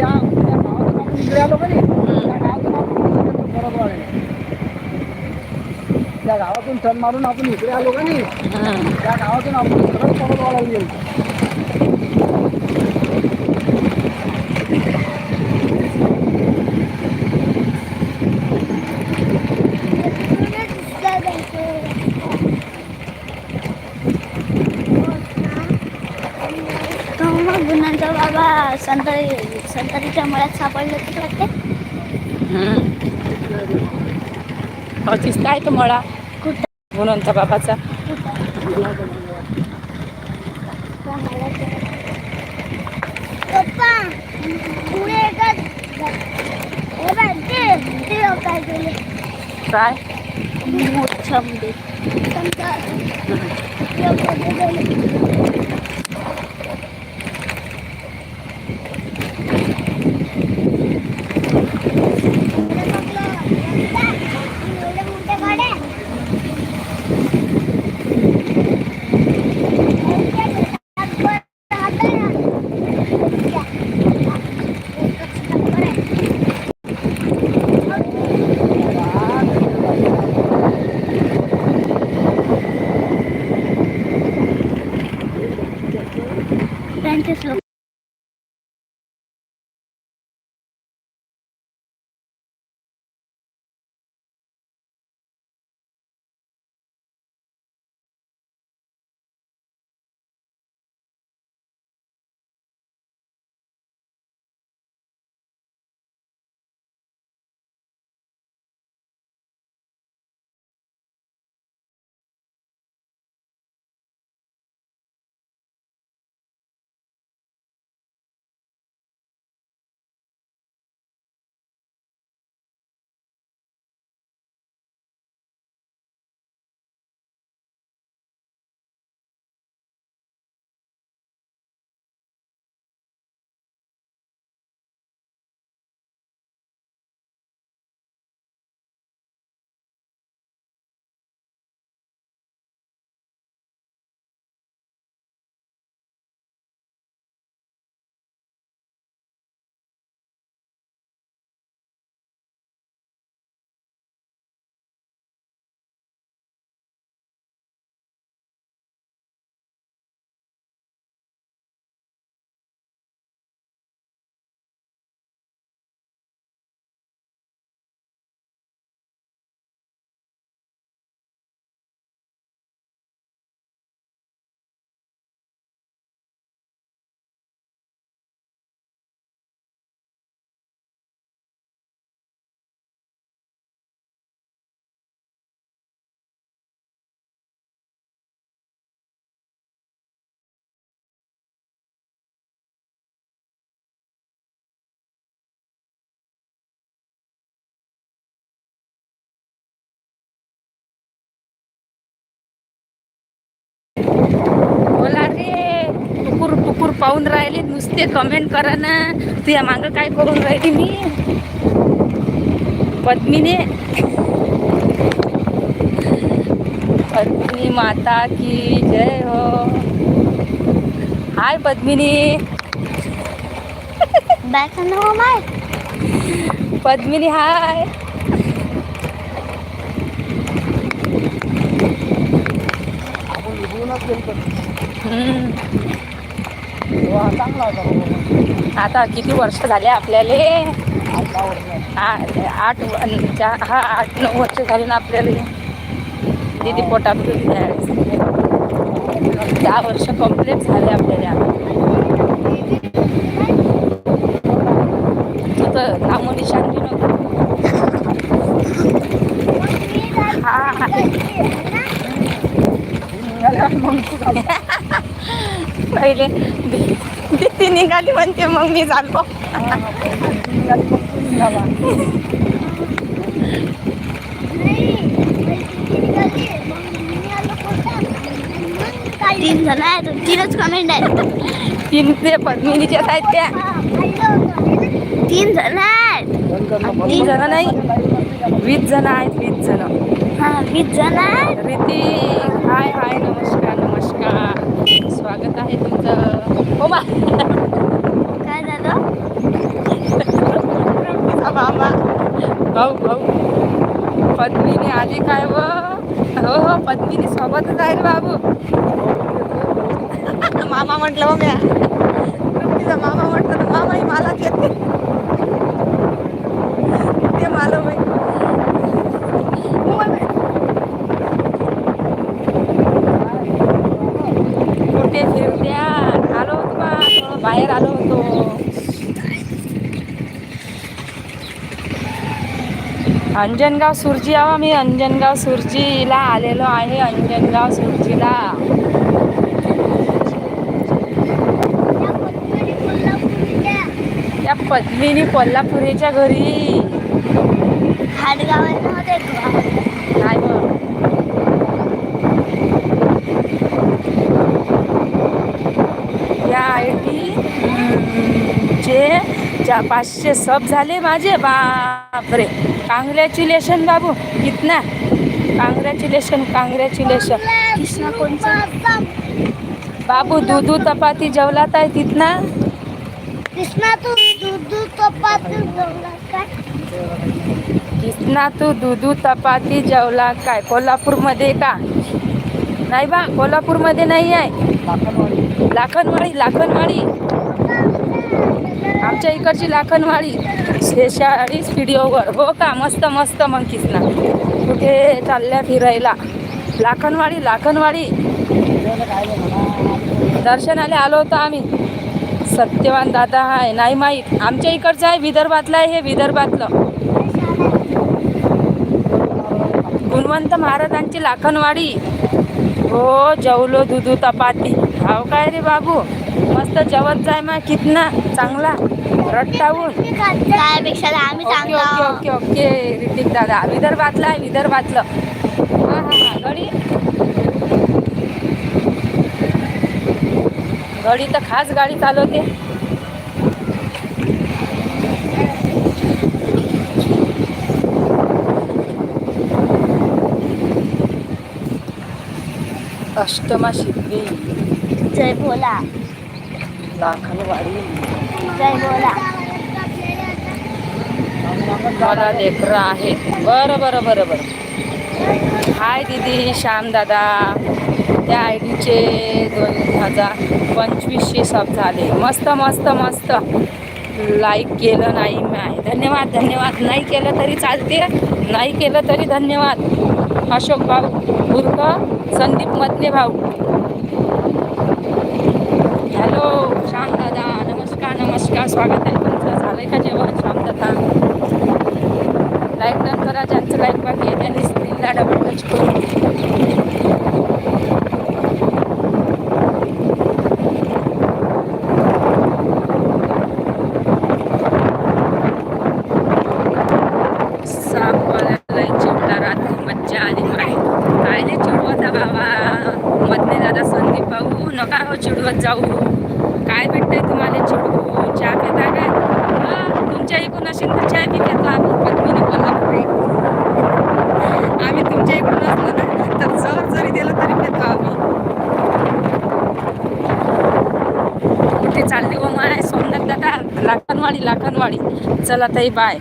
त्या गावातून आपण परत वाढेल त्या गावातून टर्न मारून आपण इकडे आलो का नाही हम्म. त्या गावातून आपण सरळ परत वाढायला येऊ तो बाबा संतारी संतारीच्या मळ्यात सापडले तर वाटते दिसताय तो मळा कुठं गुणवंत बाबाचा काय? केले पाहून राहिले नुसते कमेंट करा ना. तुझ्या मागं काय करून राहिली मी? पद्मीने. पद्मिनी माता की जय हो. हाय पद्मिनी. माय पद्मिनी हाय. हम्म. हा चांगला होता. आता किती वर्ष झाले आपल्याला? आठ हा आठ नऊ वर्ष झाले ना आपल्याला. दिदी पोटात दहा वर्ष कंप्लीट झाले आपल्याला. तिथं निशान बी नव्हतं हा निघाल्यावर मग तू झाला. पहिले. दिदी निघाली म्हणते मग मी झालो तू निघाली मग तू निघाला. तीन जण आहेत. तीनच कमेंट आहेत. तीन ते पद्मिनीच्या आहेत त्या. तीन जण आहेत. तीन. जण नाही वीस जण आहेत वीस जण. हा वीस जण आहेत. रीती हाय हाय नमस्कार. हे तुमचं हो मा काय झालं? मामा भाऊ भाऊ. पत्नीने आली काय व? हो हो पत्नीने सोबतच आहे जाईल बाबू. मामा म्हटलं मग मामा म्हटलं मामाही मला येते. अंजनगाव सुरजी आवा मी अंजनगाव सुरजीला आलेलो आहे अंजनगाव सुरजीला. त्या पद्मिनी कोल्हापुरीच्या घरी. हाडगावामध्ये काय बघ या आय टी चे चा पाचशे सब झाले माझे? बापरे. काँग्रॅच्युलेशन बाबू. कितना काँग्रॅच्युलेशन काँग्रॅच्युलेशन कृष्णा कोणचा? बाबू दुधू तपाती जेवलात आहे तिथना? कृष्णा तू दूध चपाती काय? कितना तू दुधू तपाती जेवला काय? कोल्हापूरमध्ये का? नाही बा कोल्हापूरमध्ये नाही आहे. लाखनवाडी लाखनवाडी. आमच्या इकडची लाखनवाडी शेषाळी व्हिडिओवर हो का? मस्त मस्त मग ना. कुठे चालल्या फिरायला? लाखनवाडी लाखनवाडी. दर्शनाला आलो होतो आम्ही. सत्यवान दादा आहे नाही माहीत. आमच्या इकडचं आहे विदर्भातलं आहे हे विदर्भातलं. गुणवंत महाराजांची लाखनवाडी. हो जेवलो दुधू तपाती हाव काय रे बाबू? मस्त जेवत जाय मा कितना. चांगला. रट्टावून. त्यापेक्षा आम्ही ओके चांगला ओके ओके ओके ऋतिक दादा. विदर्भातलं आहे विदर्भातलं हा हा हा गडी. गडी तर खास गाडी चालवते. अष्टमा शिकवी जय बोला लाखनवाडी जय बोला मला लेकरं आहे बरं बरं बरं बरं. हाय दीदी श्याम दादा. त्या आय डीचे दोन हजार पंचवीसशे सब झाले. मस्त मस्त मस्त. लाईक केलं नाही नाही. धन्यवाद धन्यवाद. नाही केलं तरी चालते. नाही केलं तरी धन्यवाद. अशोक भाऊ उर्फ संदीप मधले भाऊ. हॅलो नमस्कार स्वागत आहे तुमचं. झालंय का जेवण? श्याम दादा लाईक डन करा ज्यांचं लाईक बाकी आहे. त्यांनी स्क्रीनला डबल टच करू. हो जाऊ चिवडा रात्री मज्जा आली माय कायले चिडवत आहे बाबा मधने दादा संदीप भाऊ नका हो चिडवत जाऊ काय भेटतंय तुम्हाला चिडवू चहा पिता काय हा, तुमच्या इकडून असेल तर चहा बी घेतो आम्ही पद्मिनी कोल्हापुरी आम्ही तुमच्या इकडून असलो ना तर जर जरी दिलं तरी घेतो आम्ही कुठे चालली हो माय सोमनाथ दादा लाखनवाडी लाखनवाडी चला ताई बाय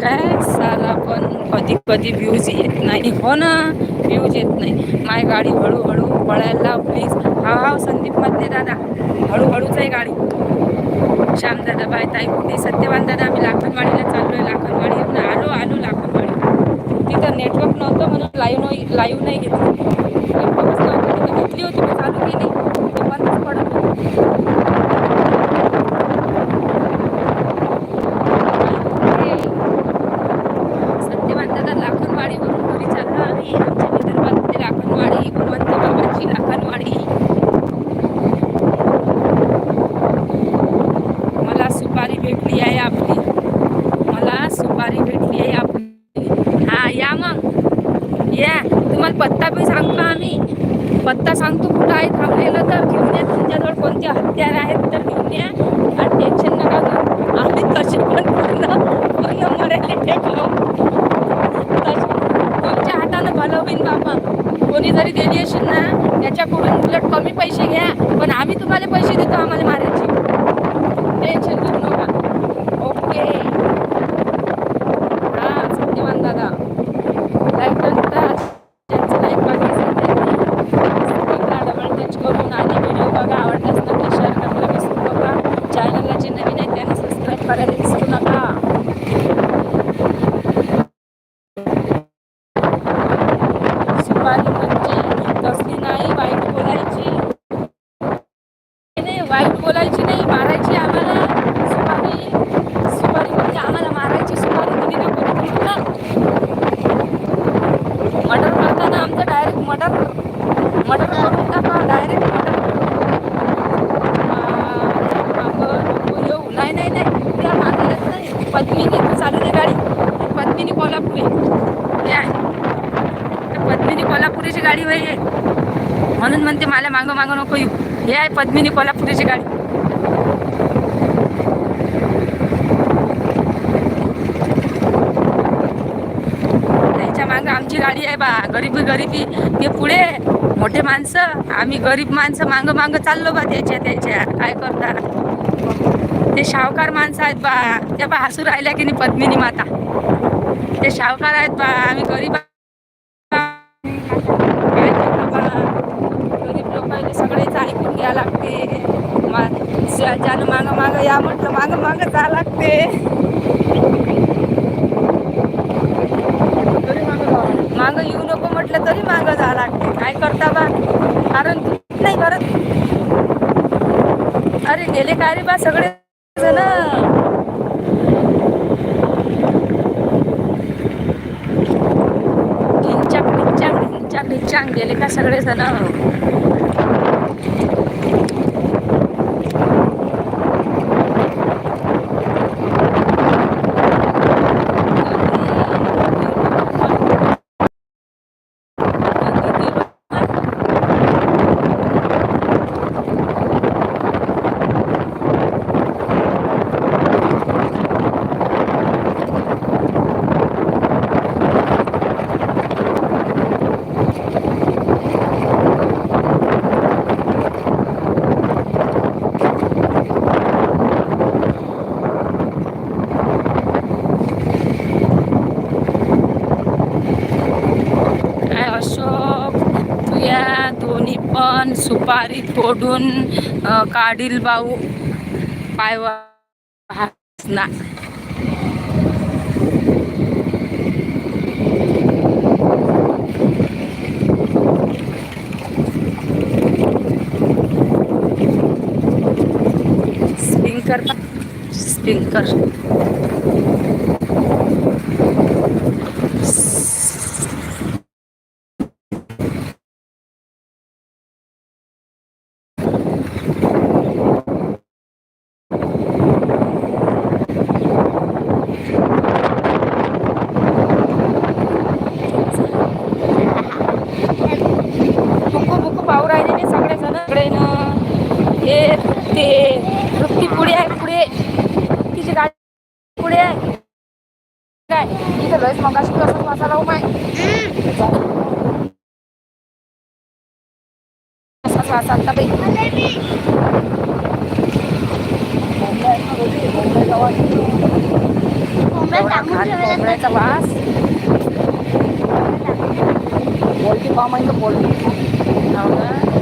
काय? साला पण कधी कधी व्ह्यूज येत नाही. हो ना? व्ह्यूज येत नाही. माय गाडी हळूहळू पळायला प्लीज हा हा संदीपमध्ये दादा. हळूहळूच आहे गाडी. श्याम दादा बाय ताई कुठे सत्यवान दादा आम्ही लाखनवाडीला चाललोय. लाखनवाडी आलो आलो लाखनवाडी. तिथं नेटवर्क नव्हतं म्हणून लाईव्ह नाही लाईव्ह नाही घेतली. नेटवर्कच नव्हतं तिथं घेतली होती मी चालू केली. ते बंदच पडत más, más. मर्डर मर्डर करून टाका डायरेक्ट मर्डर येऊ नाही नाही नाही. त्या मागेलच नाही. पत्नीने चालू आहे गाडी. पत्नीने कोल्हापुरी. हे आहे पत्नीने कोल्हापुरीची गाडी वय म्हणून म्हणते मला मागं मागं नको येऊ. हे आहे पद्मिनी कोल्हापुरीची गाडी. त्याच्या मागं आमची गाडी आहे बा गरीबी गरीबी ते पुढे मोठे माणसं आम्ही गरीब माणसं मागं मागं चाललो बा त्याच्या त्याच्या. काय करता ते शावकार माणसं आहेत बा. त्या बा हसू राहिल्या की नाही पद्मिनी माता. ते शावकार आहेत बा. आम्ही गरीब गरीब लोकांनी सगळेच ऐकून घ्या लागते. मा- ज्यानं मागं मागं या म्हटलं मागं मागं जा लागते तरी मागं जावं. मागं येऊ नको म्हटलं तरी मागं जा लागते काय करता बा? कारण नाही करत. अरे गेले काय रे बा सगळे जण? ढिंचाक ढिंचाक ढिंचाक ढिंचाक गेले का सगळे जण काय अशोक तू या दोन्ही पण ओढून फोडून काढील भाऊ. पायवा ना स्पिंकर स्पिंकर. lois magashika sa masala umay. Sa sa sa tabi. Bombe sa bas. Polki pa man ko polki. Tama.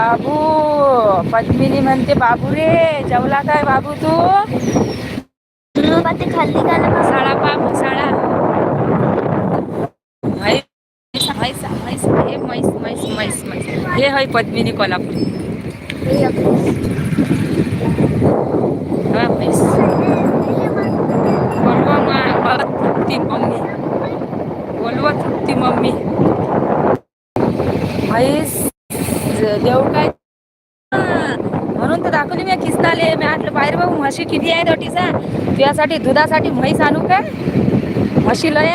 बाबू पद्मिनी म्हणते बाबू रे जेवला काय बाबू तू बाबा ते खाल्ली का ना मसाळा पा मसाळा म्हैस म्हैस म्हैस हे म्हैस म्हैस म्हैस म्हैस हे है पद्मिनी कोल्हापूर हा म्हैस बोलवा मा बोलत तृप्ती मम्मी बोलवा तृप्ती मम्मी म्हैस ज- देऊ काय हा, म्हणून तर मी किसनाले मी म्हटलं बाहेर भाऊ म्हशी किती आहे दोटीचा तुझ्यासाठी दुधासाठी म्हैस आणू का? म्हशी लय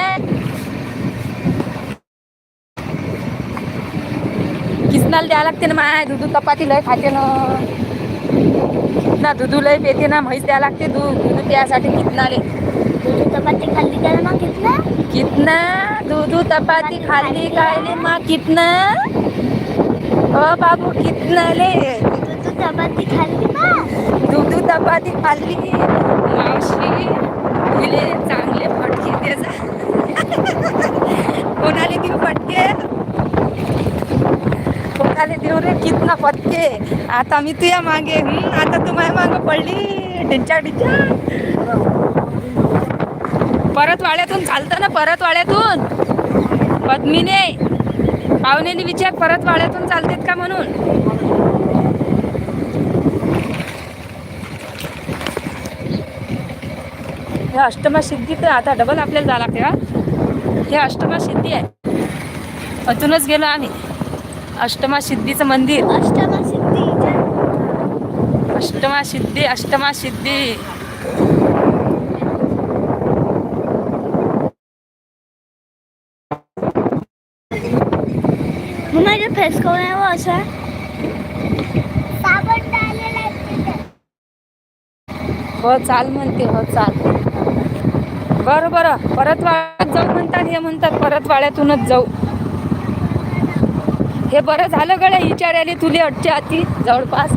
किसनाला द्यावं लागते ना माय दुधू चपाती लय खाते ना. ना दुधू लय पेते ना म्हैस द्यावं लागते दूध दूध त्यासाठी कितनाले? दूध चपाती खाल्ली का ना कितना? कितना? दूधू चपाती खाल्ली कायले मा कितना? ओ बाबू कितनाले? दूध चपाती खाल्ली. दूध चपाती खाल्ली मावशी तुले चांगले फटके त्याचा. जा कोणाला देऊ फटके? कोणाला देऊ रे? कितना फटके? आता मी तुया मागे. आता तू माझ्या मागे पडली. डिंचा डिंचा परत वाड्यातून चालतं ना परत वाड्यातून पद्मीने पाहुण्याने विचार परत वाड्यातून चालतेत का म्हणून? हे अष्टमा सिद्धी तर आता डबल आपल्याला जावं लागते का हे अष्टमा सिद्धी आहे. अजूनच गेलो आम्ही. अष्टमा सिद्धीचं मंदिर. अष्टमा सिद्धी अष्टमा सिद्धी अष्टमा सिद्धी. माझ्या फेस कोण आहे व असं हो चाल म्हणते हो चाल. बरं बरं परत वाड्यात जाऊ म्हणतात हे म्हणतात परत वाड्यातूनच जाऊ. हे बरं झालं गड्या आली तुले अटच्या आती जवळपास.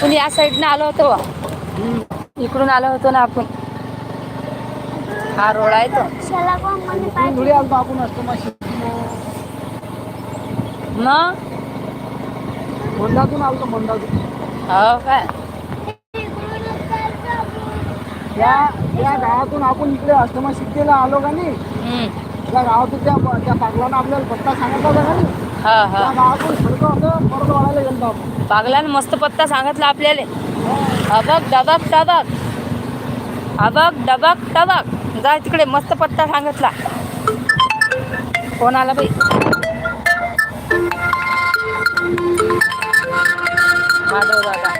आपण या साईडनं आलो होतो. इकडून आलो होतो ना आपण. हा रोड आहे तो. आपण सिद्धी मग मंदातून आलतो मंदातून. हो काय त्या गावातून आपण इकडे अष्टमा सिद्धीला आलो का नाही. त्या गावातून त्या त्या पागलानं आपल्याला पत्ता सांगितला होता का नाही? हा हा. मस्त पत्ता सांगितला आपल्याला. अबक डबक टबक अबक डबक टबक जा तिकडे मस्त पत्ता सांगितला. कोण आला बाई? माधव दादा.